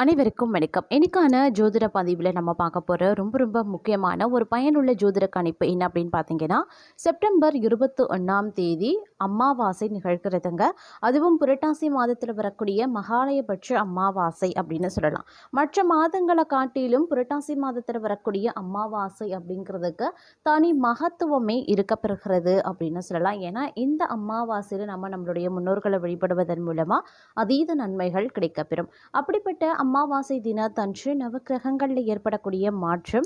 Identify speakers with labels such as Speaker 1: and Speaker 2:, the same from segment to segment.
Speaker 1: அனைவருக்கும் வணக்கம். இன்னைக்கான ஜோதிட பதிவில் நம்ம பார்க்க போகிற ரொம்ப ரொம்ப முக்கியமான ஒரு பயனுள்ள ஜோதிட கணிப்பு என்ன அப்படின்னு பார்த்தீங்கன்னா செப்டம்பர் இருபத்தி ஒன்றாம் தேதி அம்மாவாசை நிகழ்கிறதுங்க. அதுவும் புரட்டாசி மாதத்தில் வரக்கூடிய மகாலயபட்ச அம்மாவாசை அப்படின்னு சொல்லலாம். மற்ற மாதங்களை காட்டிலும் புரட்டாசி மாதத்தில் வரக்கூடிய அம்மாவாசை அப்படிங்கிறதுக்கு தனி மகத்துவமே இருக்கப்பெறுகிறது அப்படின்னு சொல்லலாம். ஏன்னா இந்த அம்மாவாசையில் நம்ம நம்மளுடைய முன்னோர்களை வழிபடுவதன் மூலமாக அதீத நன்மைகள் கிடைக்கப்பெறும். அப்படிப்பட்ட அமாவாசை தினத்தன்று நவக்கிரகங்களில் ஏற்படக்கூடிய மாற்றம்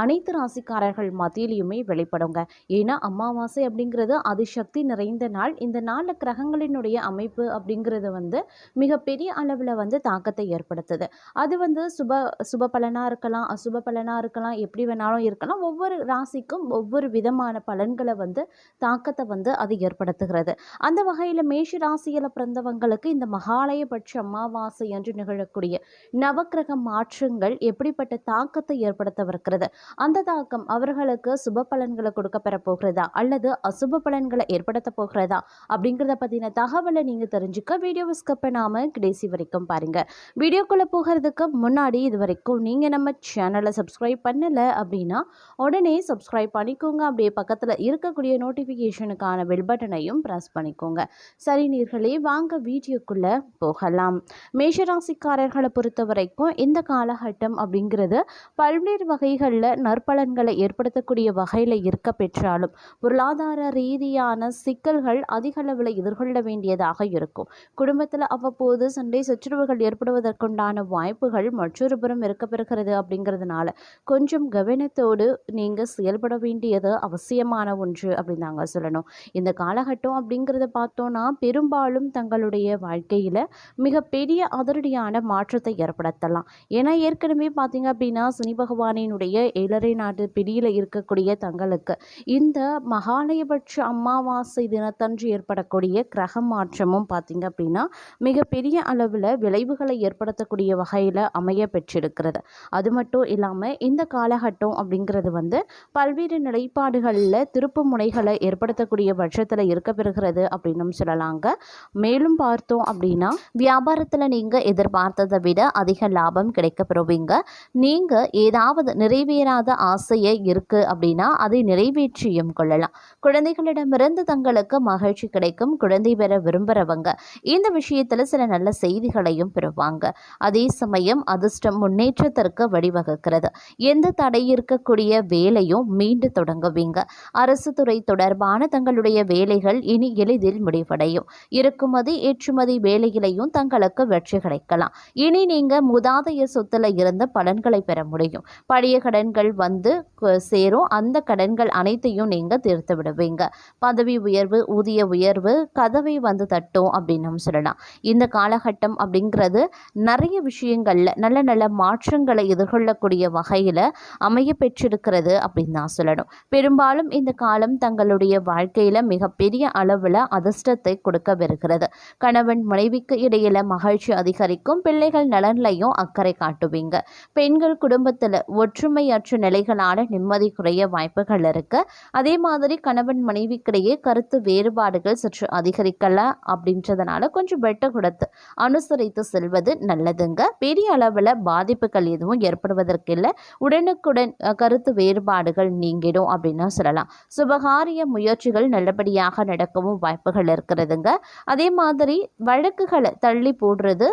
Speaker 1: அனைத்து ராசிக்காரர்கள் மத்தியிலையுமே வெளிப்படுங்க. ஏன்னா அமாவாசை அப்படிங்கிறது அதிசக்தி நிறைந்த நாள். இந்த நாளில் கிரகங்களினுடைய அமைப்பு அப்படிங்கிறது வந்து மிகப்பெரிய அளவில் வந்து தாக்கத்தை ஏற்படுத்துது. அது வந்து சுப சுப பலனாக இருக்கலாம் அசுப பலனாக இருக்கலாம் எப்படி வேணாலும் இருக்கலாம். ஒவ்வொரு ராசிக்கும் ஒவ்வொரு விதமான பலன்களை வந்து தாக்கத்தை வந்து அது ஏற்படுத்துகிறது. அந்த வகையில் மேஷ ராசியில் பிறந்தவங்களுக்கு இந்த மகாலயபட்ச அமாவாசை என்று நிகழக்கூடிய நவக்கிரக மாற்றங்கள் எப்படிப்பட்ட தாக்கத்தை ஏற்படுத்தவிருக்கிறது? அந்த தாக்கம் அவர்களுக்கு சுப பலன்களை கொடுக்க பெற போகிறதா? அல்லது அசுப பலன்களை ஏற்படுத்த போகிறதா? அப்படிங்கிறத பற்றின தகவலை நீங்கள் தெரிஞ்சுக்க வீடியோவை ஸ்கிப் பண்ணாமல் கடைசி வரைக்கும் பாருங்கள் வீடியோக்குள்ளே போகிறதுக்கு முன்னாடி இது வரைக்கும் நீங்கள் நம்ம சேனலை சப்ஸ்கிரைப் பண்ணலை அப்படின்னா உடனே சப்ஸ்கிரைப் பண்ணிக்கோங்க. அப்படியே பக்கத்தில் இருக்கக்கூடிய நோட்டிஃபிகேஷனுக்கான பெல் பட்டனையும் ப்ரெஸ் பண்ணிக்கோங்க. சரி நீர்களே வாங்க வீடியோக்குள்ளே போகலாம். மேஷராசிக்காரர்களை பொறுத்த வரைக்கும் இந்த காலகட்டம் அப்படிங்கிறது பல்வேறு வகைகளில் நற்பலன்களை ஏற்படுத்தக்கூடிய வகையில் இருக்க பெற்றாலும் பொருளாதார ரீதியான சிக்கல்கள் அதிக அளவில் எதிர்கொள்ள வேண்டியதாக இருக்கும். குடும்பத்தில் அவ்வப்போது சண்டை சச்சரவுகள் ஏற்படுவதற்குண்டான வாய்ப்புகள் மற்றொரு புறம் இருக்கப்பெறுகிறது அப்படிங்கிறதுனால கொஞ்சம் கவனத்தோடு நீங்கள் செயல்பட வேண்டியது அவசியமான ஒன்று அப்படின்னு நாங்கள் சொல்லணும். இந்த காலகட்டம் அப்படிங்கிறத பார்த்தோன்னா பெரும்பாலும் தங்களுடைய வாழ்க்கையில் மிகப்பெரிய அதிரடியான மாற்றத்தை ஏற்படுத்தலாம். ஏன்னா ஏற்கனவே பார்த்தீங்க அப்படின்னா சனி பகவானினுடைய ஏழரை நாட்டு பிடியில் இருக்கக்கூடிய தங்களுக்கு இந்த மகாலயபட்ச அமாவாசை தினத்தன்று ஏற்படக்கூடிய கிரக மாற்றமும் பார்த்தீங்க அப்படின்னா மிகப்பெரிய அளவில் விளைவுகளை ஏற்படுத்தக்கூடிய வகையில் அமைய பெற்றிருக்கிறது. அது மட்டும் இல்லாமல் இந்த காலகட்டம் அப்படிங்கிறது வந்து பல்வேறு நிலைப்பாடுகளில் திருப்பு முனைகளை ஏற்படுத்தக்கூடிய பட்சத்தில் இருக்க பெறுகிறது அப்படின்னும் சொல்லலாங்க. மேலும் பார்த்தோம் அப்படின்னா வியாபாரத்தில் நீங்கள் எதிர்பார்த்ததை விட அதிக லாபம் கிடைக்க பெறுவீங்க நீங்கள் ஏதாவது நிறைவேறாத ஆசையை இருக்குது அப்படின்னா அதை நிறைவேற்றியும் கொள்ளலாம். குழந்தைகளிடமிருந்து தங்களுக்கு மகிழ்ச்சி கிடைக்கும். குழந்தை பெற விரும்புகிறவங்க இந்த விஷயத்தில் சில நல்ல செய்திகளையும் பெறுவாங்க. அதே சமயம் அதிர்ஷ்டம் முன்னேற்றத்திற்கு வழிவகுக்கிறது. எந்த தடை இருக்கக்கூடிய வேலையும் மீண்டு தொடங்குவீங்க. அரசு துறை தொடர்பான தங்களுடைய வேலைகள் இனி எளிதில் முடிவடையும். இறக்குமதி ஏற்றுமதி வேலையிலையும் தங்களுக்கு வெற்றி கிடைக்கலாம். இனி நீங்க முதாதைய சொத்துல இருந்த பலன்களை பெற முடியும். பழைய கடன்கள் வந்து சேரும். அந்த கடன்கள் அனைத்தையும் நீங்க தீர்த்து விடுவீங்க. பதவி உயர்வு ஊதிய உயர்வு கதவை வந்து தட்டும் அப்படின்னு சொல்லலாம். இந்த காலகட்டம் அப்படிங்கிறது நிறைய விஷயங்கள்ல நல்ல நல்ல மாற்றங்களை எதிர்கொள்ளக்கூடிய வகையில அமைய பெற்றிருக்கிறது அப்படின்னு தான் சொல்லணும். பெரும்பாலும் இந்த காலம் தங்களுடைய வாழ்க்கையில மிகப்பெரிய அளவுல அதிர்ஷ்டத்தை கொடுக்க வருகிறது கணவன் மனைவிக்கு இடையில மகிழ்ச்சி அதிகரிக்கும். பிள்ளைகள் நல நலன்லையும் அக்கறை காட்டுவீங்க. பெண்கள் குடும்பத்தில் ஒற்றுமையற்ற நிலைகளான நிம்மதி குறைய வாய்ப்புகள் இருக்கு. அதே மாதிரி கணவன் மனைவிக்கிடையே கருத்து வேறுபாடுகள் சற்று அதிகரிக்கலாம் அப்படின்றதுனால கொஞ்சம் வெட்ட கொடுத்து அனுசரித்து செல்வது நல்லதுங்க. பெரிய அளவில் பாதிப்புகள் எதுவும் ஏற்படுவதற்கு இல்லை. உடனுக்குடன் கருத்து வேறுபாடுகள் நீங்கிடும் அப்படின்னு சொல்லலாம். சுபகாரிய முயற்சிகள் நல்லபடியாக நடக்கவும் வாய்ப்புகள் இருக்கிறதுங்க. அதே மாதிரி வழக்குகளை தள்ளி போடுறது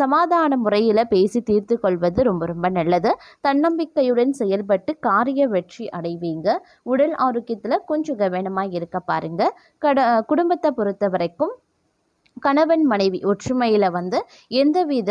Speaker 1: சமாதான சரியான முறையில் பேசி தீர்த்து கொள்வது ரொம்ப ரொம்ப நல்லது. தன்னம்பிக்கையுடன் செயல்பட்டு காரிய வெற்றி அடைவீங்க. உடல் ஆரோக்கியத்தில் கொஞ்சம் கவனமாக இருக்க பாருங்க. கட குடும்பத்தை பொறுத்த வரைக்கும் கணவன் மனைவி ஒற்றுமையில் வந்து எந்தவித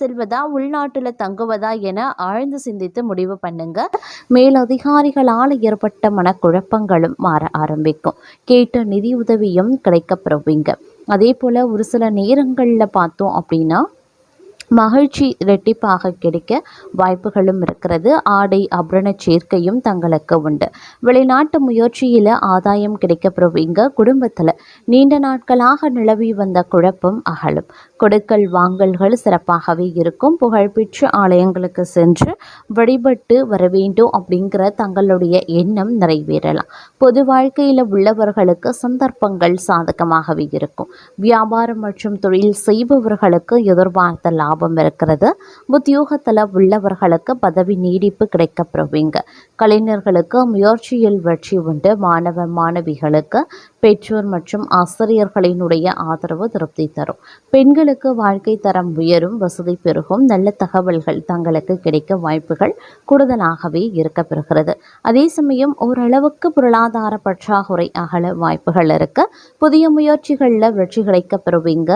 Speaker 1: செல்வதா உள்நாட்டில் தங்குவதா என ஆழ்ந்து சிந்தித்து முடிவு பண்ணுங்க. மேலதிகாரிகளால் ஏற்பட்ட மனக்குழப்பங்களும் மாற ஆரம்பிக்கும். கேட்ட நிதியுதவியும் கிடைக்கப்பெறுவீங்க. அதே போல் ஒரு சில நேரங்களில் பார்த்தோம் அப்படின்னா மகிழ்ச்சி இரட்டிப்பாக கிடைக்க வாய்ப்புகளும் இருக்கிறது. ஆடை அபரண சேர்க்கையும் தங்களுக்கு உண்டு. வெளிநாட்டு முயற்சியில் ஆதாயம் கிடைக்கப்பெறுவீங்க. குடும்பத்தில் நீண்ட நாட்களாக நிலவி வந்த குழப்பம் அகலும். கொடுக்கல் வாங்கல்கள் சிறப்பாகவே இருக்கும். புகழ்பெற்ற ஆலயங்களுக்கு சென்று வழிபட்டு வர வேண்டும் அப்படிங்கிற தங்களுடைய எண்ணம் நிறைவேறலாம். பொது வாழ்க்கையில் உள்ளவர்களுக்கு சந்தர்ப்பங்கள் சாதகமாகவே இருக்கும். வியாபாரம் மற்றும் தொழில் செய்பவர்களுக்கு எதிர்பார்த்த லாபம் இருக்கிறது. உத்தியோகத்தில் உள்ளவர்களுக்கு பதவி நீடிப்பு கிடைக்கப்பெறுவீங்க கலைஞர்களுக்கு முயற்சியில் வெற்றி உண்டு. மாணவ மாணவிகளுக்கு பெற்றோர் மற்றும் ஆசிரியர்களினுடைய ஆதரவு திருப்தி தரும். பெண்களுக்கு வாழ்க்கை தரம் உயரும் வசதி பெருகும் நல்ல தகவல்கள் தங்களுக்கு கிடைக்க வாய்ப்புகள் கூடுதலாகவே இருக்க பெறுகிறது அதே சமயம் ஓரளவுக்கு பொருளாதார பற்றாக்குறை அகல வாய்ப்புகள் இருக்க. புதிய முயற்சிகளில் வெற்றி கிடைக்க பெறுவீங்க.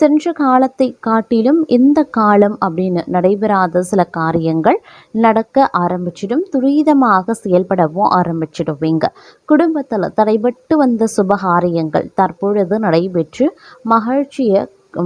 Speaker 1: சென்ற காலத்தை காட்டிலும் இந்த காலம் அப்படின்னு நடைபெறாத சில காரியங்கள் நடக்க ஆரம்பிச்சிடும். துரிதமாக செயல்படவும் ஆரம்பிச்சிடுவீங்க. குடும்பத்தில் தடைபட்டு வந்த சுபகாரியங்கள் தற்பொழுது நடைபெற்று மகிழ்ச்சியை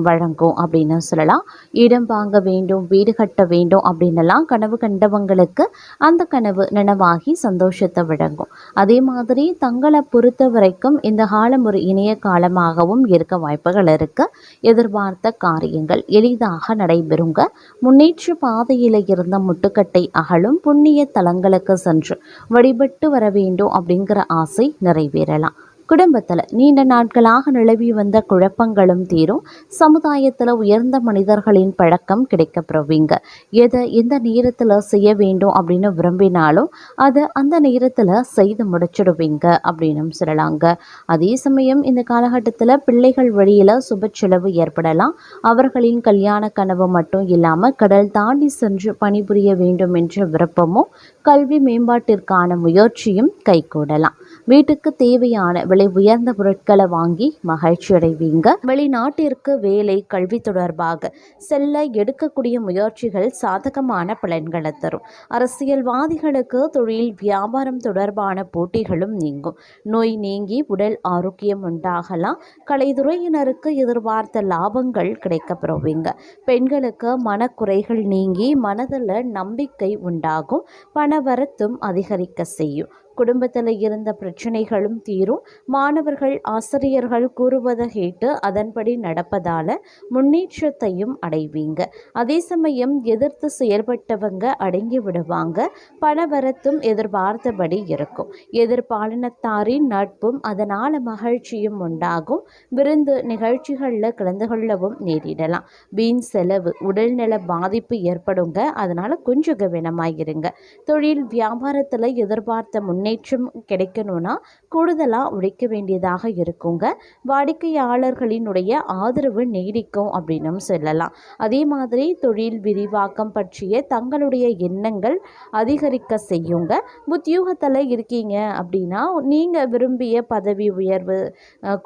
Speaker 1: வழங்கும் அப்படின்னு சொல்லலாம். இடம் வாங்க வேண்டும் வீடு கட்ட வேண்டும் அப்படின்னலாம் கனவு கண்டவங்களுக்கு அந்த கனவு நினைவாகி சந்தோஷத்தை வழங்கும். அதே மாதிரி தங்களை பொறுத்த வரைக்கும் இந்த காலம் ஒரு இணைய காலமாகவும் இருக்க வாய்ப்புகள் இருக்கு. எதிர்பார்த்த காரியங்கள் எளிதாக நடைபெறுங்க. முன்னேற்ற பாதையில் இருந்த முட்டுக்கட்டை அகலும் புண்ணிய தலங்களுக்கு சென்று வழிபட்டு வர வேண்டும் அப்படிங்கிற ஆசை நிறைவேறலாம். குடும்பத்தில் நீண்ட நாட்களாக நிலவி வந்த குழப்பங்களும் தீரும். சமுதாயத்தில் உயர்ந்த மனிதர்களின் பழக்கம் கிடைக்கப்பெறுவீங்க. எதை எந்த நேரத்தில் செய்ய வேண்டும் அப்படின்னு விரும்பினாலும் அதை அந்த நேரத்தில் செய்து முடிச்சிடுவீங்க அப்படின்னு சொல்லலாங்க. அதே சமயம் இந்த காலகட்டத்தில் பிள்ளைகள் வழியில் சுப செலவு ஏற்படலாம். அவர்களின் கல்யாண கனவு மட்டும் இல்லாமல் கடல் தாண்டி சென்று பணிபுரிய வேண்டும் என்ற விருப்பமும் கல்வி மேம்பாட்டிற்கான முயற்சியும் கைகூடலாம். வீட்டுக்கு தேவையான விலை உயர்ந்த பொருட்களை வாங்கி மகிழ்ச்சி அடைவீங்க. வெளிநாட்டிற்கு வேலை கல்வி தொடர்பாக செல்ல எடுக்கக்கூடிய முயற்சிகள் சாதகமான பலன்களை தரும். அரசியல்வாதிகளுக்கு தொழில் வியாபாரம் தொடர்பான போட்டிகளும் நீங்கும். நோய் நீங்கி உடல் ஆரோக்கியம் உண்டாகலாம். கலைத்துறையினருக்கு எதிர்பார்த்த லாபங்கள் கிடைக்கப்பெறுவீங்க. பெண்களுக்கு மனக்குறைகள் நீங்கி மனதில் நம்பிக்கை உண்டாகும். பணவரத்தும் அதிகரிக்க செய்யும். குடும்பத்தில் இருந்த பிரச்சனைகளும் தீரும். மாணவர்கள் ஆசிரியர்கள் கூறுவதை கேட்டு அதன்படி நடப்பதால் முன்னேற்றத்தையும் அடைவீங்க. அதே சமயம் எதிர்த்து செயல்பட்டவங்க அடங்கி விடுவாங்க. பணவரத்தும் எதிர்பார்த்தபடி இருக்கும். எதிர்பாலினத்தாரின் நட்பும் அதனால் மகிழ்ச்சியும் உண்டாகும். விருந்து நிகழ்ச்சிகளில் கலந்து கொள்ளவும் நேரிடலாம். வீண் செலவு உடல்நல பாதிப்பு ஏற்படுங்க. அதனால் கொஞ்சம் கவனமாக இருங்க தொழில் வியாபாரத்தில் எதிர்பார்த்த முன் முன்னேற்றம் கிடைக்கணும்னா கூடுதலாக உழைக்க வேண்டியதாக இருக்குங்க. வாடிக்கையாளர்களினுடைய ஆதரவு நீடிக்கும் அப்படின்னும் சொல்லலாம். அதே மாதிரி தொழில் விரிவாக்கம் பற்றிய தங்களுடைய எண்ணங்கள் அதிகரிக்க செய்யுங்க. உத்தியோகத்தில் இருக்கீங்க அப்படின்னா நீங்கள் விரும்பிய பதவி உயர்வு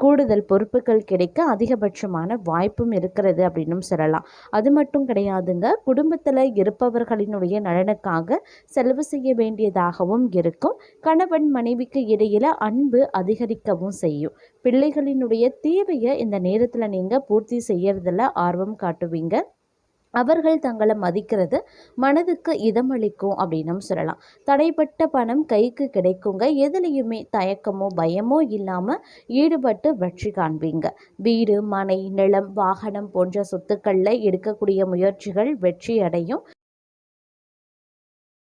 Speaker 1: கூடுதல் பொறுப்புகள் கிடைக்க அதிகபட்சமான வாய்ப்பும் இருக்கிறது அப்படின்னும் சொல்லலாம். அது மட்டும் கிடையாதுங்க. குடும்பத்தில் இருப்பவர்களினுடைய நலனுக்காக செலவு செய்ய வேண்டியதாகவும் இருக்கும். கணவன் மனைவிக்கு இடையில அன்பு அதிகரிக்கவும் செய்யும். பிள்ளைகளினுடைய தேவையை இந்த நேரத்தில் நீங்கள் பூர்த்தி செய்யறதுல ஆர்வம் காட்டுவீங்க. அவர்கள் தங்களை மதிக்கிறது மனதுக்கு இதமளிக்கும் அப்படின்னும் சொல்லலாம். தடைப்பட்ட பணம் கைக்கு கிடைக்குங்க. எதுலேயுமே தயக்கமோ பயமோ இல்லாமல் ஈடுபட்டு வெற்றி காண்பீங்க. வீடு மனை நிலம் வாகனம் போன்ற சொத்துக்களில் எடுக்கக்கூடிய முயற்சிகள் வெற்றி அடையும்